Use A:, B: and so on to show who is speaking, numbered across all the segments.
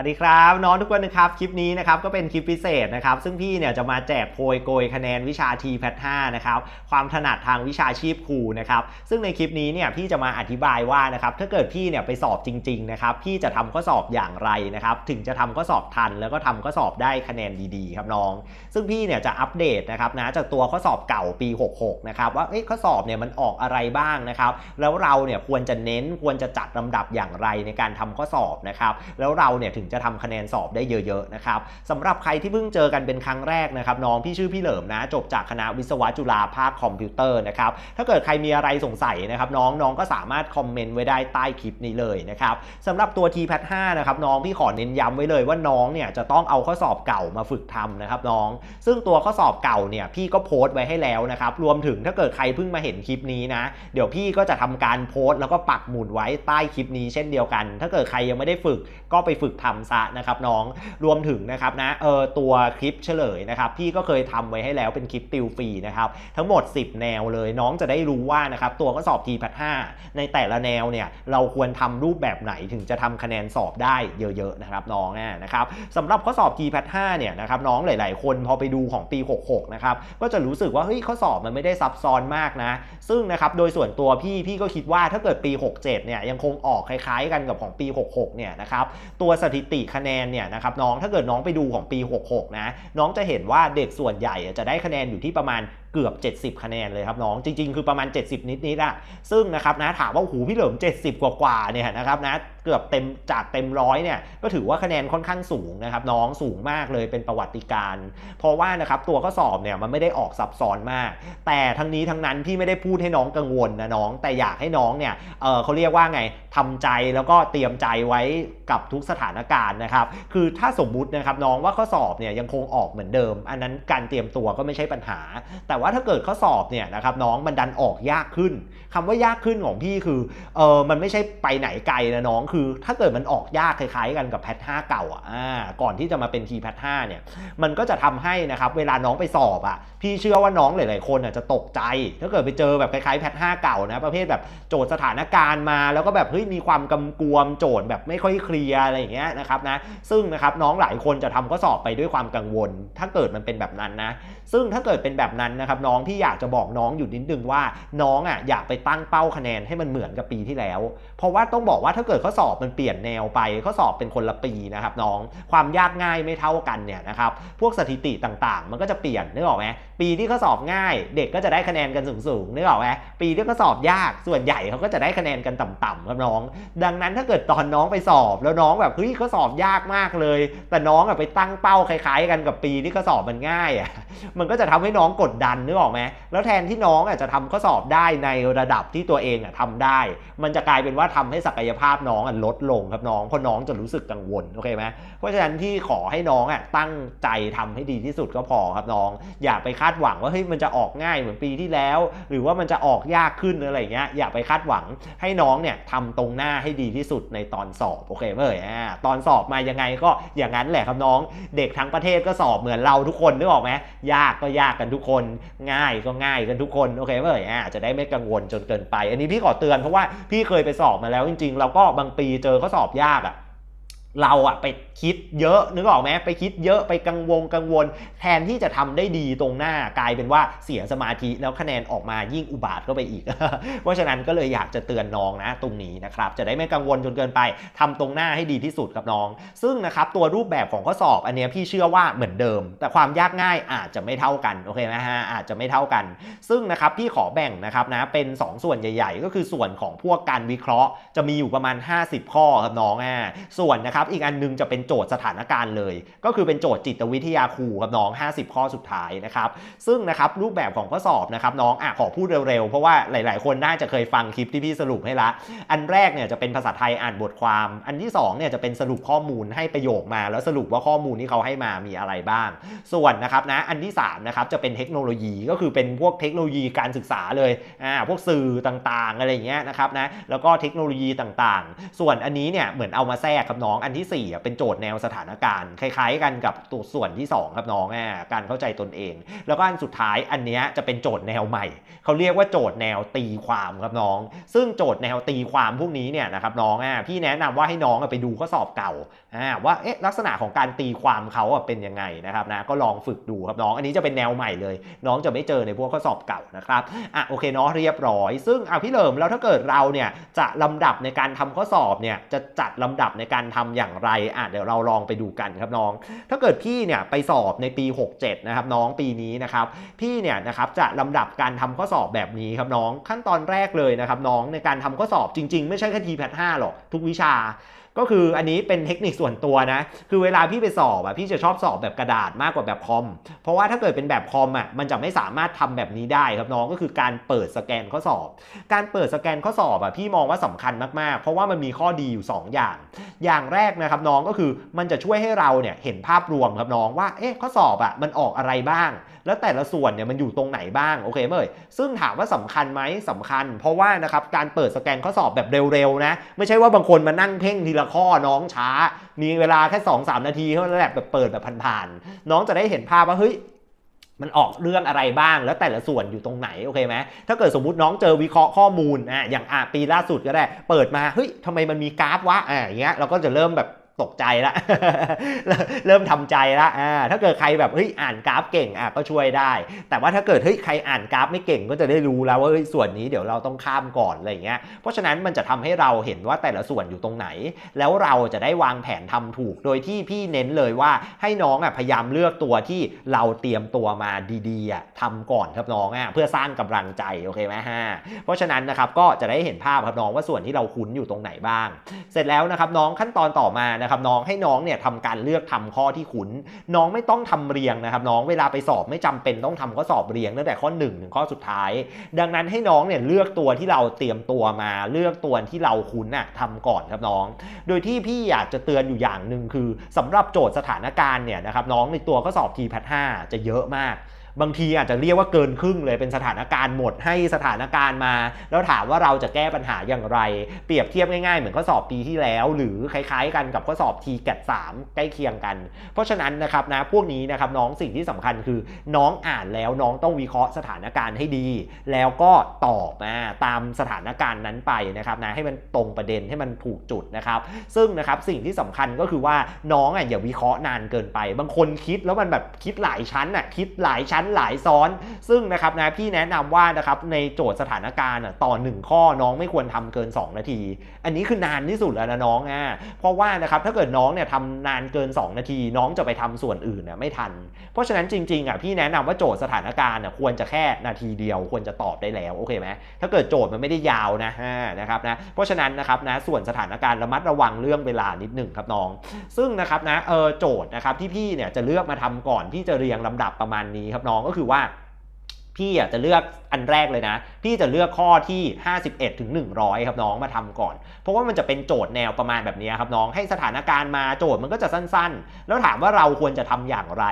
A: วัสดีครับน้องทุกคนนะครับคลิปนี้นะครับก็เป็นคลิปพิเศษนะครับซึ่งพี่เนี่ยจะมาแจกโพยโกยคะแนนวิชา t p a t 5นะครับความถนัดทางวิชาชีพครูนะครับซึ่งในคลิปนี้เนี่ยพี่จะมาอธิบายว่านะครับถ้าเกิดพี่เนี่ยไปสอบจริงๆนะครับพี่จะทำข้อสอบอย่างไรนะครับถึงจะทำข้อสอบทัน แล้วก็ทำข้อสอบได้คะแนนดีๆ ครับน้อง ซึ่งพี่เนี่ยจะอัปเดตนะครับนะจากตัวข้อสอบเก่าปี 66นะครับว่าเอ้ยข้อสอบเนี่ยมันออกอะไรบ้างนะครับแล้วเราเนี่ยควรจะเน้นควรจะจัดลำดับอย่างไรในการทำข้อสอบนะครับแล้วเราเนี่ยถึงจะทำคะแนนสอบได้เยอะๆนะครับสำหรับใครที่เพิ่งเจอกันเป็นครั้งแรกนะครับน้องพี่ชื่อพี่เหลิมนะจบจากคณะวิศวะจุฬาภาคคอมพิวเตอร์นะครับถ้าเกิดใครมีอะไรสงสัยนะครับน้องน้องก็สามารถคอมเมนต์ไว้ได้ใต้คลิปนี้เลยนะครับสำหรับตัว TPAT 5นะครับน้องพี่ขอเน้นย้ำไว้เลยว่าน้องเนี่ยจะต้องเอาข้อสอบเก่ามาฝึกทำนะครับน้อง ซึ่งตัวข้อสอบเก่าเนี่ยพี่ก็โพสต์ไว้ให้แล้วนะครับรวมถึงถ้าเกิดใครเพิ่งมาเห็นคลิปนี้นะเดี๋ยวพี่ก็จะทำการโพสต์แล้วก็ปักหมุดไว้ใต้คลิปนี้เช่นเดียวกัน ถ้าเกิดใครยังไม่ได้ฝึกก็ไปฝึกทำซะนะครับน้องรวมถึงนะครับนะเออตัวคลิปเฉลยนะครับพี่ก็เคยทำไว้ให้แล้วเป็นคลิปติวฟรีนะครับทั้งหมด 10 แนวเลยน้องจะได้รู้ว่านะครับตัวข้อสอบ t p a t 5ในแต่ละแนวเนี่ยเราควรทำรูปแบบไหนถึงจะทำคะแนนสอบได้เยอะๆนะครับน้องอะนะครับสำหรับข้อสอบ t p a t 5เนี่ยนะครับน้องหลาย ๆ คนพอไปดูของปี 66 นะครับก็จะรู้สึกว่าเฮ้ยข้อสอบมันไม่ได้ซับซ้อนมากนะ ซึ่งนะครับโดยส่วนตัวพี่พี่ก็คิดว่าถ้าเกิดปี 67 เนี่ยยังคงออกคล้าย ๆ กันกับของปี 66 เนี่ยนะครับตัวสถิติคะแนนเนี่ยนะครับน้องถ้าเกิดน้องไปดูของปี 66 นะ น้องจะเห็นว่าเด็กส่วนใหญ่จะได้คะแนนอยู่ที่ประมาณเกือบ 70 คะแนนเลยครับน้องจริง ๆ คือประมาณ 70 นิดๆอะซึ่งนะครับนะถามว่าหูพี่เหลิม 70 กว่าๆเนี่ยนะครับนะเกือบเต็มจากเต็มร้อยเนี่ยก็ถือว่าคะแนนค่อนข้างสูงนะครับน้องสูงมากเลยเป็นประวัติการณ์เพราะว่านะครับตัวข้อสอบเนี่ยมันไม่ได้ออกซับซ้อนมาก แต่ทั้งนี้ทั้งนั้นพี่ไม่ได้พูดให้น้องกังวลนะน้อง แต่อยากให้น้องเนี่ยเออเขาเรียกว่าไงทำใจแล้วก็เตรียมใจไว้กับทุกสถานการณ์นะครับคือถ้าสมมุตินะครับน้องว่าข้อสอบเนี่ยยังคงออกเหมือนเดิม อันนั้นการเตรียมตัวก็ไม่ใช่ปัญหา แต่ว่าถ้าเกิดข้อสอบเนี่ยนะครับน้องมันดันออกยากขึ้นคำว่ายากขึ้นของพี่คือเออมันไม่ใช่ไปไหนไกลนะน้องคือ ถ้าเกิดมันออกยากคล้ายๆกันกับแพท5เก่าอะอ่าก่อนที่จะมาเป็นทีแพท5เนี่ยมันก็จะทำให้นะครับเวลาน้องไปสอบอะพี่เชื่อว่าน้องหลายๆคนอะจะตกใจ ถ้าเกิดไปเจอแบบคล้ายๆแพท5เก่านะประเภทแบบโจทย์สถานการณ์มาแล้วก็แบบเฮ้ยมีความกำกวมโจทย์แบบไม่ค่อยเคลียร์อะไรอย่างเงี้ยนะครับนะซึ่งนะครับน้องหลายคนจะทำข้อสอบไปด้วยความกังวล ถ้าเกิดมันเป็นแบบนั้นนะ ซึ่งถ้าเกิดเป็นแบบนั้นนะครับน้องพี่อยากจะบอกน้องอยู่นิดนึงว่าน้องอะอยากไปตั้งเป้าคะแนนให้มันเหมือนกับปีที่แล้ว เพราะว่าต้องบอกว่าถ้าเกิดข้อสอบมันเปลี่ยนแนวไปข้อสอบเป็นคนละปีนะครับน้องความยากง่ายไม่เท่ากันเนี่ยนะครับพวกสถิติต่างๆ มันก็จะเปลี่ยนนึกออกไหมปีที่ข้อสอบง่าย เด็กก็จะได้คะแนนกันสูงๆนึกออกไหมปีที่ข้อสอบยากส่วนใหญ่เขาก็จะได้คะแนนกันต่ำๆครับน้อง ดังนั้นถ้าเกิดตอนน้องไปสอบแล้วน้องแบบเฮ้ยข้อสอบยากมากเลย แต่น้องอะไปตั้งเป้าคล้าย ๆ กันกับปีที่ข้อสอบมันง่ายอะมันก็จะทำให้น้องกดดันนึกออกไหมแล้วแทนที่น้องอะจะทำข้อสอบได้ในระดับที่ตัวเองอะทำได้ มันจะกลายเป็นว่าทำให้ศักยภาพน้องอะลดลงครับน้องเพราะน้องจะรู้สึกกังวลโอเคไหมเพราะฉะนั้นที่ขอให้น้องอะตั้งใจทำให้ดีที่สุดก็พอครับน้อง อย่าไปคาดหวังว่าเฮ้ยมันจะออกง่ายเหมือนปีที่แล้ว หรือว่ามันจะออกยากขึ้นอะไรเงี้ยอย่าไปคาดหวังให้น้องเนี่ยทำตรงหน้าให้ดีที่สุดในตอนสอบโอเคไหมเอ่ยอ่าตอนสอบมายังไงก็อย่างนั้นแหละครับน้อง เด็กทั้งประเทศก็สอบเหมือนเราทุกคนนึกออกไหมยากก็ยากกันทุกคนง่ายก็ง่ายกันทุกคนโอเคไหมเอ่ยอ่าจะได้ไม่กังวลจนเกินไป อันนี้พี่ขอเตือนเพราะว่าพี่เคยไปสอบมาแล้วจริงๆเราก็บางปีเจอข้อสอบยากอะ เราอะไปคิดเยอะนึกออกไหมไปคิดเยอะไปกังวลกังวล แทนที่จะทำได้ดีตรงหน้ากลายเป็นว่าเสียสมาธิแล้วคะแนนออกมายิ่งอุบาทเข้าไปอีก เพราะฉะนั้นก็เลยอยากจะเตือนน้องนะตรงนี้นะครับจะได้ไม่กังวลจนเกินไปทำตรงหน้าให้ดีที่สุดกับน้อง ซึ่งนะครับตัวรูปแบบของข้อสอบอันนี้พี่เชื่อว่าเหมือนเดิม แต่ความยากง่ายอาจจะไม่เท่ากันโอเคไหมฮะอาจจะไม่เท่ากัน ซึ่งนะครับพี่ขอแบ่งนะครับนะเป็น 2 ส่วนใหญ่ ๆ ก็คือส่วนของพวกการวิเคราะห์ จะมีอยู่ประมาณ 50 ข้อครับน้องอ่าส่วนนะครับอีกอันนึงจะเป็นโจทย์สถานการณ์เลย ก็คือเป็นโจทย์จิตวิทยาครูครับน้อง 50 ข้อสุดท้ายนะครับซึ่งนะครับรูปแบบของข้อสอบนะครับน้องอะขอพูดเร็วๆ เพราะว่าหลายๆ คนน่าจะเคยฟังคลิปที่พี่สรุปให้ละ อันแรกเนี่ยจะเป็นภาษาไทยอ่านบทความ อันที่2เนี่ยจะเป็นสรุปข้อมูลให้ประโยคมา แล้วสรุปว่าข้อมูลที่เขาให้มามีอะไรบ้าง ส่วนนะครับนะอันที่3นะครับจะเป็นเทคโนโลยีก็คือเป็นพวกเทคโนโลยีการศึกษาเลยอ่าพวกสื่อต่างๆอะไรอย่างเงี้ยนะครับนะแล้วก็เทคโนโลยีต่างๆ ส่วนอันนี้เนี่ยเหมือนเอามาแทรกครับน้องอันที่สี่อะเป็นโจทย์แนวสถานการณ์คล้ายๆ กันกับตัวส่วนที่สองครับน้องอ่าการเข้าใจตนเอง แล้วก็อันสุดท้ายอันเนี้ยจะเป็นโจทย์แนวใหม่ เขาเรียกว่าโจทย์แนวตีความครับน้อง ซึ่งโจทย์แนวตีความพวกนี้เนี่ยนะครับน้องอะพี่แนะนำว่าให้น้องไปดูข้อสอบเก่าอ่าว่าเอ๊ะลักษณะของการตีความเขาอะเป็นยังไงนะครับนะก็ลองฝึกดูครับน้อง อันนี้จะเป็นแนวใหม่เลย น้องจะไม่เจอในพวกข้อสอบเก่านะครับอะโอเคเนาะเรียบร้อย ซึ่งอะพี่เหลิมแล้วถ้าเกิดเราเนี่ยจะลำดับในการทำข้อสอบเนี่ยจะจัดลำดับในการทำอย่างไรอะเดี๋ยวเราลองไปดูกันครับน้อง ถ้าเกิดพี่เนี่ยไปสอบในปี 67 นะครับน้องปีนี้นะครับพี่เนี่ยนะครับจะลำดับการทำข้อสอบแบบนี้ครับน้องขั้นตอนแรกเลยนะครับน้องในการทำข้อสอบจริง ๆ ไม่ใช่แค่ทีแพทห้าหรอกทุกวิชา ก็คืออันนี้เป็นเทคนิคส่วนตัวนะ คือเวลาพี่ไปสอบอะพี่จะชอบสอบแบบกระดาษมากกว่าแบบคอม เพราะว่าถ้าเกิดเป็นแบบคอมอะมันจะไม่สามารถทำแบบนี้ได้ครับน้องก็คือการเปิดสแกนข้อสอบ การเปิดสแกนข้อสอบอะพี่มองว่าสำคัญมากๆ เพราะว่ามันมีข้อดีอยู่ 2 อย่าง อย่างแรกนะครับน้องก็คือมันจะช่วยให้เราเนี่ยเห็นภาพรวมครับน้องว่าเอ๊ะข้อสอบอะมันออกอะไรบ้าง แล้วแต่ละส่วนเนี่ยมันอยู่ตรงไหนบ้างโอเคไหมเอ่ยซึ่งถามว่าสำคัญไหมสำคัญ เพราะว่านะครับการเปิดสแกนข้อสอบแบบเร็วๆนะไม่ใช่ว่าบางคนมานั่งเพ่งทีละข้อน้องช้า มีเวลาแค่2อสนาทีเท่านั้นแหละแบบเปิดแบบผ่านๆน้องจะได้เห็นภาพว่าเฮ้ยมันออกเรื่องอะไรบ้าง แล้วแต่ละส่วนอยู่ตรงไหนโอเคไหมถ้าเกิดสมมติน้องเจอวิเคราะห์ข้อมูลอะอย่างอะปีล่าสุดก็ได้ เปิดมาเฮ้ยทำไมมันมีกราฟวะอะอย่างเงี้ยเราก็จะเริ่มแบบ ตกใจละเริ่มทำใจละอ่าถ้าเกิดใครแบบเฮ้ยอ่านกราฟเก่งอะก็ช่วยได้ แต่ว่าถ้าเกิดเฮ้ยใครอ่านกราฟไม่เก่งก็จะได้รู้แล้วว่าเฮ้ยส่วนนี้เดี๋ยวเราต้องข้ามก่อนอะไรอย่างเงี้ยเพราะฉะนั้นมันจะทำให้เราเห็นว่าแต่ละส่วนอยู่ตรงไหน แล้วเราจะได้วางแผนทำถูกโดยที่พี่เน้นเลยว่าให้น้องอะพยายามเลือกตัวที่เราเตรียมตัวมาดีๆอะทำก่อนครับน้องอะเพื่อสร้างกำลังใจโอเคไหมฮะเพราะฉะนั้นนะครับก็จะได้เห็นภาพครับน้องว่าส่วนที่เราคุ้นอยู่ตรงไหนบ้าง เสร็จแล้วนะครับน้องขั้นตอนต่อมานะครับน้องให้น้องเนี่ยทำการเลือกทำข้อที่ขุน น้องไม่ต้องทำเรียงนะครับ น้องเวลาไปสอบไม่จำเป็นต้องทำข้อสอบเรียงตั้งแต่ข้อ 1 ถึงข้อสุดท้าย ดังนั้นให้น้องเนี่ยเลือกตัวที่เราเตรียมตัวมา เลือกตัวที่เราคุ้นน่ะทำก่อนครับน้อง โดยที่พี่อยากจะเตือนอยู่อย่างหนึ่งคือสำหรับโจทย์สถานการณ์เนี่ยนะครับน้องในตัวข้อสอบ t แพท5จะเยอะมากบางทีอาจจะเรียกว่าเกินครึ่งเลยเป็นสถานการณ์หมดให้สถานการณ์มา แล้วถามว่าเราจะแก้ปัญหาอย่างไร เปรียบเทียบง่ายๆ เหมือนข้อสอบปีที่แล้ว หรือคล้ายๆ กันกับข้อสอบ t แก3ใกล้เคียงกัน เพราะฉะนั้นนะครับนะพวกนี้นะครับน้องสิ่งที่สำคัญคือน้องอ่านแล้วน้องต้องวิเคราะห์สถานการณ์ให้ดี แล้วก็ตอบมาตามสถานการณ์นั้นไปนะครับนะให้มันตรงประเด็นให้มันถูกจุดนะครับซึ่งนะครับสิ่งที่สำคัญก็คือว่าน้องอะอย่าวิเคราะห์นานเกินไป บางคนคิดแล้วมันแบบคิดหลายชั้นอะคิดหลายชั้นหลายซ้อน ซึ่งนะครับนะพี่แนะนำว่านะครับในโจทย์สถานการณ์อะต่อ 1 ข้อน้องไม่ควรทำเกิน 2 นาที อันนี้คือนานที่สุดแล้วนะน้องอะเพราะว่านะครับถ้าเกิดน้องเนี่ยทำนานเกิน 2 นาที น้องจะไปทำส่วนอื่นน่ะไม่ทัน เพราะฉะนั้นจริงๆอะพี่แนะนำว่าโจทย์สถานการณ์อะควรจะแค่นาทีเดียวควรจะตอบได้แล้วโอเคไหมถ้าเกิดโจทย์มันไม่ได้ยาวนะนะครับนะเพราะฉะนั้นนะครับนะส่วนสถานการณ์ระมัดระวังเรื่องเวลานิดหนึ่งครับน้อง ซึ่งนะครับนะเออโจทย์นะครับที่พี่เนี่ยจะเลือกมาทำก่อนพี่จะเรียงลำดับประมาณนี้ครับน้องก็คือว่า พี่อะจะเลือกอันแรกเลยนะ พี่จะเลือกข้อที่ 51ถึง100 ครับน้องมาทำก่อน เพราะว่ามันจะเป็นโจทย์แนวประมาณแบบนี้ครับน้องให้สถานการณ์มาโจทย์มันก็จะสั้นๆ แล้วถามว่าเราควรจะทำอย่างไร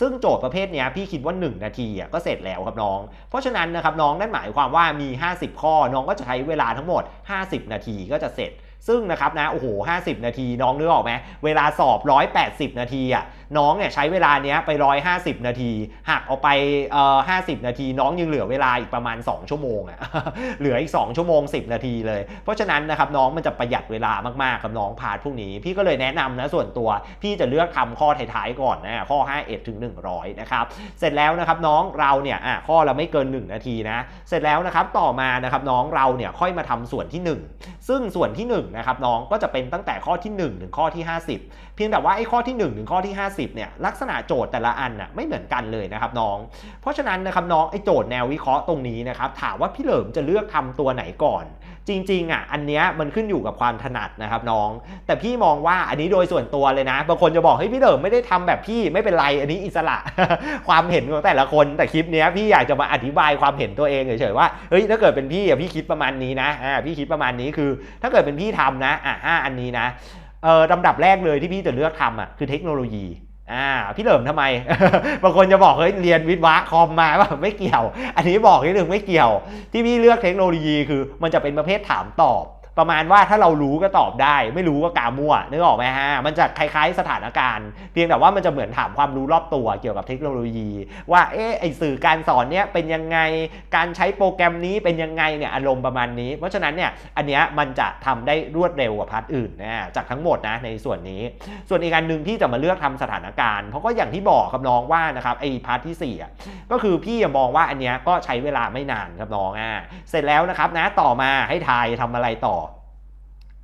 A: ซึ่งโจทย์ประเภทนี้พี่คิดว่า 1 นาทีอะก็เสร็จแล้วครับน้อง เพราะฉะนั้นนะครับน้องนั่นหมายความว่ามี 50 ข้อน้องก็จะใช้เวลาทั้งหมด 50 นาทีก็จะเสร็จซึ่งนะครับนะโอ้โห 50 นาทีน้องนึกออกไหมเวลาสอบ 180 นาทีอะ น้องเนี่ยใช้เวลาเนี้ยไป 150 นาที หักเอาไปเอ่อ50 นาที น้องยังเหลือเวลาอีกประมาณ 2 ชั่วโมงอะเหลืออีก 2 ชั่วโมง 10 นาทีเลย เพราะฉะนั้นนะครับน้องมันจะประหยัดเวลามากๆกับน้องพาร์ทพวกนี้ พี่ก็เลยแนะนำนะส่วนตัว พี่จะเลือกทำข้อท้ายๆก่อนนะข้อ 51ถึง100 นะครับ เสร็จแล้วนะครับน้องเราเนี่ยอะข้อละไม่เกิน 1 นาทีนะ เสร็จแล้วนะครับต่อมานะครับน้องเราเนี่ยค่อยมาทำส่วนที่ 1 ซึ่งส่วนที่1นะครับน้องก็จะเป็นตั้งแต่ข้อที่ 1 ถึงข้อที่ 50 เพียงแต่ว่าไอ้ข้อที่ 1 ถึงข้อที่ 50เนี่ยลักษณะโจทย์แต่ละอันน่ะไม่เหมือนกันเลยนะครับน้อง เพราะฉะนั้นนะครับน้องไอ้โจทย์แนววิเคราะห์ตรงนี้นะครับถามว่าพี่เหลิมจะเลือกทำตัวไหนก่อน จริงๆอะอันเนี้ยมันขึ้นอยู่กับความถนัดนะครับน้อง แต่พี่มองว่าอันนี้โดยส่วนตัวเลยนะบางคนจะบอกเฮ้ยพี่เหลิมไม่ได้ทำแบบพี่ไม่เป็นไรอันนี้อิสระ ความเห็นของแต่ละคนแต่คลิปเนี้ยพี่อยากจะมาอธิบายความเห็นตัวเองเฉยๆว่าเฮ้ยถ้าเกิดเป็นพี่อะพี่คิดประมาณนี้นะอ่าพี่คิดประมาณนี้คือ ถ้าเกิดเป็นพี่ทำนะอะห้าอันนี้นะเออลำดับแรกเลยที่พี่จะเลือกทำอะคือเทคโนโลยี อ่าพี่เหลิมทำไม บางคนจะบอกเฮ้ยเรียนวิทย์วะคอมมาว่าไม่เกี่ยว อันนี้บอกนิดนึงไม่เกี่ยว ที่พี่เลือกเทคโนโลยีคือ มันจะเป็นประเภทถามตอบ ประมาณว่าถ้าเรารู้ก็ตอบได้ ไม่รู้ก็กามั่วนึกออกไหมฮะมันจะคล้ายๆสถานการณ์ เพียงแต่ว่ามันจะเหมือนถามความรู้รอบตัวเกี่ยวกับเทคโนโลยี ว่าเอ๊ะไอสื่อการสอนเนี้ยเป็นยังไงการใช้โปรแกรมนี้เป็นยังไงเนี่ยอารมณ์ประมาณนี้ เพราะฉะนั้นเนี่ยอันเนี้ยมันจะทำได้รวดเร็วกว่าพาร์ทอื่นนะจากทั้งหมดนะในส่วนนี้ ส่วนอีกอันหนึ่งที่จะมาเลือกทำสถานการณ์ เพราะก็อย่างที่บอกครับน้องว่านะครับไอพาร์ทที่สี่อะก็คือพี่มองว่าอันเนี้ยก็ใช้เวลาไม่นานครับน้องอ่าเสร็จแล้วนะครับนะต่อมาให้ทายทำอะไรต่อ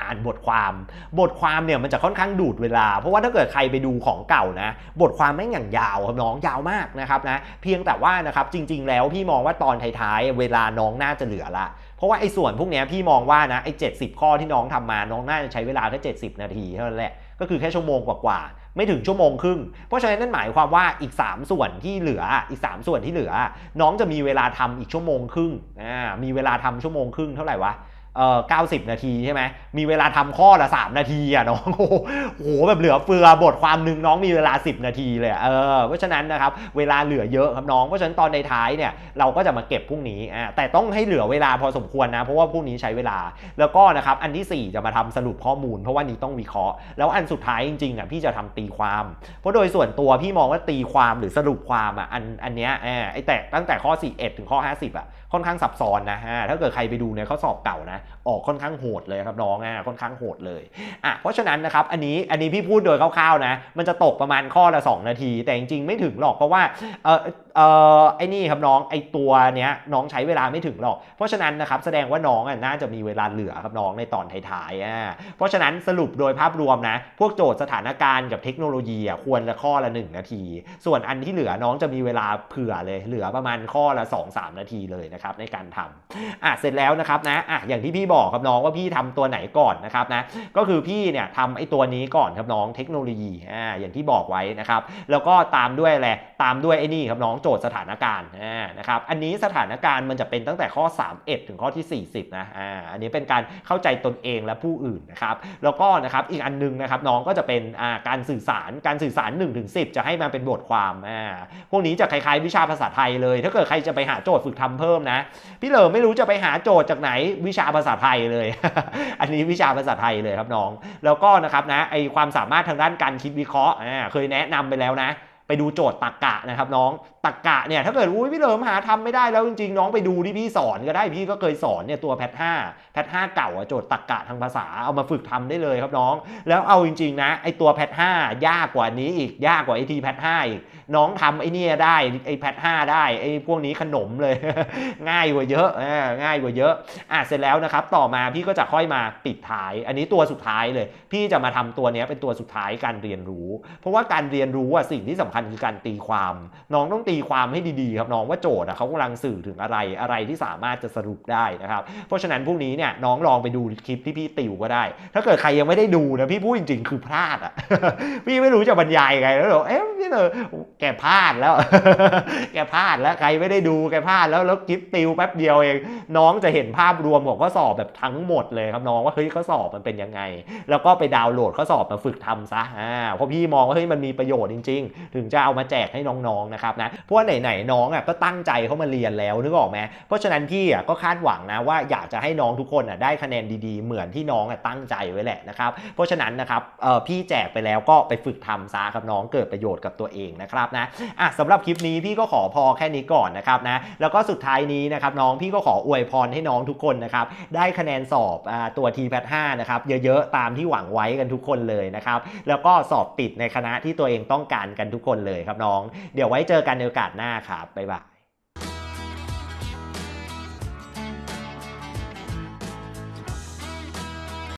A: อ่านบทความ บทความเนี่ยมันจะค่อนข้างดูดเวลา เพราะว่าถ้าเกิดใครไปดูของเก่านะ บทความแม่งอย่างยาวครับน้องยาวมากนะครับนะเพียงแต่ว่านะครับจริง ๆ แล้วพี่มองว่าตอนท้ายๆเวลาน้องน่าจะเหลือละเพราะว่าไอ้ส่วนพวกนี้พี่มองว่านะไอ้เจ็ข้อที่น้องทำมาน้องน่าจะใช้เวลาแค่70 นาทีเท่านั้นแหละก็คือแค่ชั่วโมงกว่าๆไม่ถึงชั่วโมงครึ่ง เพราะฉะนั้นนั่นหมายความว่าอีก 3 ส่วนที่เหลืออีก 3 ส่วนที่เหลือ น้องจะมีเวลาทำอีกชั่วโมงครึ่งอ่ามีเวลาทำชั่วโมงครึ่งเท่าไหร่วะ เอ่อ90 นาทีใช่ไหมมีเวลาทำข้อละ 3 นาทีอะน้องโอ้โหแบบเหลือเฟือบทความหนึ่งน้องมีเวลา 10 นาทีเลยเออเพราะฉะนั้นนะครับเวลาเหลือเยอะครับน้องเพราะฉะนั้นตอนในท้ายเนี่ยเราก็จะมาเก็บพรุ่งนี้อ่าแต่ต้องให้เหลือเวลาพอสมควรนะ เพราะว่าพรุ่งนี้ใช้เวลาแล้วก็นะครับอันที่ 4 จะมาทำสรุปข้อมูล เพราะว่านี้ต้องวิเคราะห์ แล้วอันสุดท้ายจริงๆอะพี่จะทำตีความ เพราะโดยส่วนตัวพี่มองว่าตีความหรือสรุปความอะอันอันเนี้ยเออไอแต่ตั้งแต่ข้อ 41 ถึงข้อ 50อะค่อนข้างซับซ้อนนะฮะถ้าเกิดใครไปดูในข้อสอบเก่านะออกค่อนข้างโหดเลยครับน้องอะค่อนข้างโหดเลยอะเพราะฉะนั้นนะครับอันนี้อันนี้พี่พูดโดยคร่าวๆนะมันจะตกประมาณข้อละ 2 นาที แต่จริงๆไม่ถึงหรอกเพราะว่าเออ เออไอ้นี่ครับน้องไอ้ตัวเนี้ยน้องใช้เวลาไม่ถึงหรอก เพราะฉะนั้นนะครับแสดงว่าน้องอะน่าจะมีเวลาเหลือครับน้องในตอนท้ายๆอะเพราะฉะนั้นสรุปโดยภาพรวมนะ พวกโจทย์สถานการณ์กับเทคโนโลยีอะควรละข้อละ 1 นาที ส่วนอันที่เหลือน้องจะมีเวลาเผื่อเลยเหลือประมาณข้อละ 2-3 นาทีเลยนะครับในการทำอะเสร็จแล้วนะครับนะอะอย่างที่พี่บอกครับน้องว่าพี่ทำตัวไหนก่อนนะครับนะก็คือพี่เนี่ยทำไอ้ตัวนี้ก่อนครับน้องเทคโนโลยีอ่าอย่างที่บอกไว้นะครับแล้วก็ตามด้วยอะไรตามด้วยไอ้นี่ครับน้องโจทย์สถานการณ์นะครับอันนี้สถานการณ์มันจะเป็นตั้งแต่ข้อ 31 ถึงข้อที่ 40นะอ่าอันนี้เป็นการเข้าใจตนเองและผู้อื่นนะครับแล้วก็นะครับอีกอันนึงนะครับน้องก็จะเป็นอ่าการสื่อสารการสื่อสาร1ถึง10จะให้มาเป็นบทความอ่าพวกนี้จะคล้ายๆวิชาภาษาไทยเลย ถ้าเกิดใครจะไปหาโจทย์ฝึกทำเพิ่มนะพี่เหลิมไม่รู้จะไปหาโจทย์จากไหนวิชาภาษาไทยเลย อันนี้วิชาภาษาไทยเลยครับน้อง แล้วก็นะครับนะไอความสามารถทางด้านการคิดวิเคราะห์อ่าเคยแนะนำไปแล้วนะ ไปดูโจทย์ตักกะนะครับน้องตักกะเนี่ยถ้าเกิดอุ้ยพี่เหลิมหาทำไม่ได้แล้วจริงๆ น้องไปดูที่พี่สอนก็ได้พี่ก็เคยสอนเนี่ยตัวแพทห้าแพทห้าเก่าโจทย์ตักกะทางภาษาเอามาฝึกทำได้เลยครับน้อง แล้วเอาจริงๆนะไอตัวแพทห้ายากกว่านี้อีกยากกว่าไอทีแพทห้าอีก น้องทำไอเนี่ยได้ไอแพท5ได้ไอพวกนี้ขนมเลย ง่ายกว่าเยอะง่ายกว่าเยอะอะเสร็จแล้วนะครับ ต่อมาพี่ก็จะค่อยมาปิดท้าย อันนี้ตัวสุดท้ายเลย พี่จะมาทำตัวเนี้ยเป็นตัวสุดท้ายการเรียนรู้ เพราะว่าการเรียนรู้อะสิ่งที่สำคัญคือการตีความ น้องต้องตีความให้ดีๆครับน้องว่าโจทย์อะเขากำลังสื่อถึงอะไรอะไรที่สามารถจะสรุปได้นะครับ เพราะฉะนั้นพวกนี้เนี่ยน้องลองไปดูคลิปที่พี่ติวก็ได้ ถ้าเกิดใครยังไม่ได้ดูนะพี่พูดจริง ๆ คือพลาดอะพี่ไม่รู้จะบรรยายไงแล้วเอ๊ะพี่เนอแกพลาดแล้ว แกพลาดแล้วใครไม่ได้ดูแกพลาดแล้วแล้วคลิปติวแป๊บเดียวเอง น้องจะเห็นภาพรวมของข้อสอบแบบทั้งหมดเลยครับน้องว่าเฮ้ยข้อสอบมันเป็นยังไง แล้วก็ไปดาวน์โหลดข้อสอบมาฝึกทำซะอ่าเพราะพี่มองว่าเฮ้ยมันมีประโยชน์จริง ๆ ถึงจะเอามาแจกให้น้องๆนะครับนะเพราะว่าไหนๆน้องอะก็ตั้งใจเข้ามาเรียนแล้วนึกออกไหมเพราะฉะนั้นพี่อะก็คาดหวังนะว่าอยากจะให้น้องทุกคนอะได้คะแนนดีๆ เหมือนที่น้องอะตั้งใจไว้แหละนะครับเพราะฉะนั้นนะครับเอ่อพี่แจกไปแล้วก็ไปฝึกทำซะครับน้องเกิดประโยชน์กับตัวเองนะครับนะอะสำหรับคลิปนี้พี่ก็ขอพอแค่นี้ก่อนนะครับนะแล้วก็สุดท้ายนี้นะครับน้องพี่ก็ขออวยพรให้น้องทุกคนนะครับได้คะแนนสอบอตัว t p a t 5นะครับเยอะๆตามที่หวังไว้กันทุกคนเลยนะครับแล้วก็สอบติดในคณะที่ตัวเองต้องการกันทุกคนเลยครับน้อง เดี๋ยวไว้เจอกันในโอกาสหน้าครับบ๊ายบาย